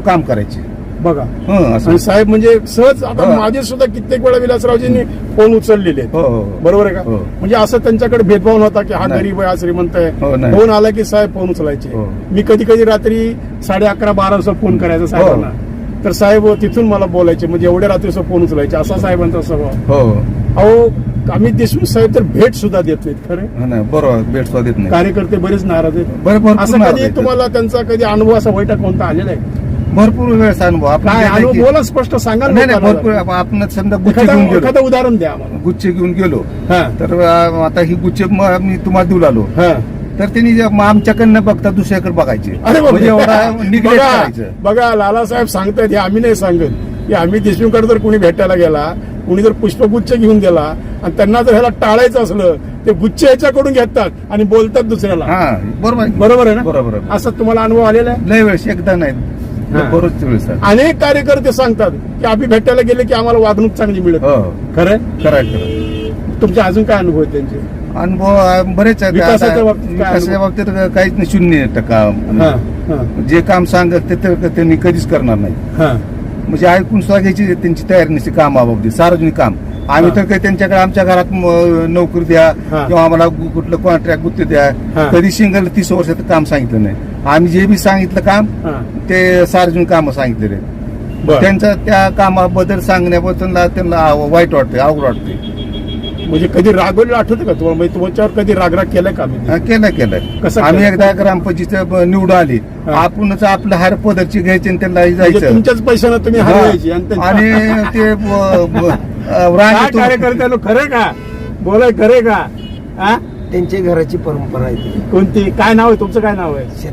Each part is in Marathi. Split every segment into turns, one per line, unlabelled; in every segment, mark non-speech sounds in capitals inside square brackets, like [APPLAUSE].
काम करायचे.
बघा.
हं, असं.
आणि साहेब म्हणजे सहज आता
हो.
माझे सुद्धा कित्येक वेळा विलासरावजींनी फोन उचललेले आहेत.
हो हो हो.
बरोबर आहे का?
हो.
म्हणजे असं त्यांच्याकडे भेदभाव नव्हता की हा
नाही.
गरीब आहे हा श्रीमंत आहे.
नाही.
फोन आला की साहेब फोन उचलायचे.
हो.
मी कधी कधी रात्री साडे अकरा बारा वाजता फोन करायचा साहेबांना. तर साहेब तिथून मला बोलायचे म्हणजे एवढ्या रात्रीचं फोन उचलायचे. असा साहेबांचा स्वभाव.
हो.
अहो आम्ही देशमुख साहेब तर भेट सुद्धा देत नाहीत खरे
हो बरोबर भेट सुद्धा देत नाही
कार्यकर्ते बरेच नाराज आहेत.
बरं भरपूर
असं
नाराज
कधी
आहेत.
तुम्हाला त्यांचा कधी अनुभव असा वाईट कोणता आलेला आहे?
भरपूर वेळेस अनुभव आपण
काय अनुभव बोला स्पष्ट सांगा ना
नाही नाही
लोकांना.
भरपूर आप- आपण समजा गुच्छ
एखादं
घेऊन गेलो.
एखादं उदाहरण द्या आम्हाला.
गुच्छ घेऊन गेलो.
हा.
तर अं, आता ही गुच्छ म- मी तुम्हाला देऊ लागलो.
हा.
तर त्यांनी जे- मग आमच्याकडनं बघता दुसऱ्याकडे बघायचे.
अरे बापरे.
म्हणजे एवढा निग्लेक्ट
बघा
करायचं.
बघा लालासाहेब सांगतायत हे आम्ही नाही सांगत. की आम्ही देशमुखकडे जर कोणी भेटायला गेला कोणी जर पुष्पगुच्छ घेऊन गेला आणि त्यांना जर ह्याला टाळायचं असलं ते गुच्छ याच्याकडून घेतात आणि बोलतात दुसऱ्याला.
हा बरोबर आहे.
बरोबर आहे ना?
बरोबर आहे.
असं तुम्हाला अनुभव आलेला आहे?
लय वेळेस एकदा नाही.
अनेक कार्यकर्ते सांगतात की आम्ही भेटायला गेले की आम्हाला वागणूक चांगली मिळत
हो. खरं खरं
तुमचे अजून काय अनुभव आहेत त्यांचे?
अनुभव बरेच आहेत.
विकासाच्या बाबतीत
काहीच नाही शून्य टक्का जे काम सांगत ते तर त्यांनी कधीच करणार नाही.
हा.
म्हणजे ऐकून सुद्धा घ्यायची त्यांची तयारी नसते कामाबाबतीत सार्वजनिक काम. आम्ही तर काही त्यांच्याकडे आमच्या घरात नोकरी द्या. किंवा आम्हाला कुठलं कॉन्ट्रॅक्ट गुत्ते द्या. कधी सिंगल तीस वर्षाचं काम सांगितलं नाही. आम्ही जे बी सांगितलं काम ते सार्वजनिक कामं सांगितलेले. त्यांचं त्या कामाबद्दल सांगण्याबद्दल त्यांना वाईट वाटते अवघड वाटते
म्हणजे कधी रागवलेलं आठवतं का तुम्हाला? म्हणजे तुमच्यावर कधी रागराग केलाय का आम्ही?
केलं केलं
कसं
आम्ही
केलं?
एकदा ग्रामपंचायत निवडून आली.
हा.
आपणच आपलं हार पदरची घ्यायची आणि त्यांना
म्हणजे
जायचं.
तुमच्याच पैशानं तुम्ही हरवायची आणि त्यांच्या-
आणि ते ब- ब- अं, [LAUGHS]
काय
रांगेतून-
कार्यकर्त्यानो खरे का? बोलाय खरे का? हा?
त्यांची घराची परंपरा आहे ती.
कोणती? काय नाव आहे? तुमचं काय नाव आहे?
शेत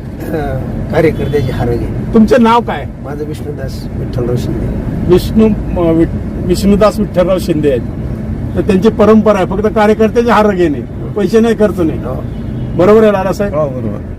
कार्यकर्त्याची हारगे
तुमचं नाव काय?
माझं विष्णुदास विठ्ठलराव शिंदे.
विष्णू म, वि- विष्णुदास विठ्ठलराव शिंदे आहेत. तर त्यांची परंपरा आहे. फक्त कार्यकर्त्याचे हार घेणे पैसे नाही खर्च नाही.
हो.
बरोबर आहे लालासाहेब
हो बरोबर.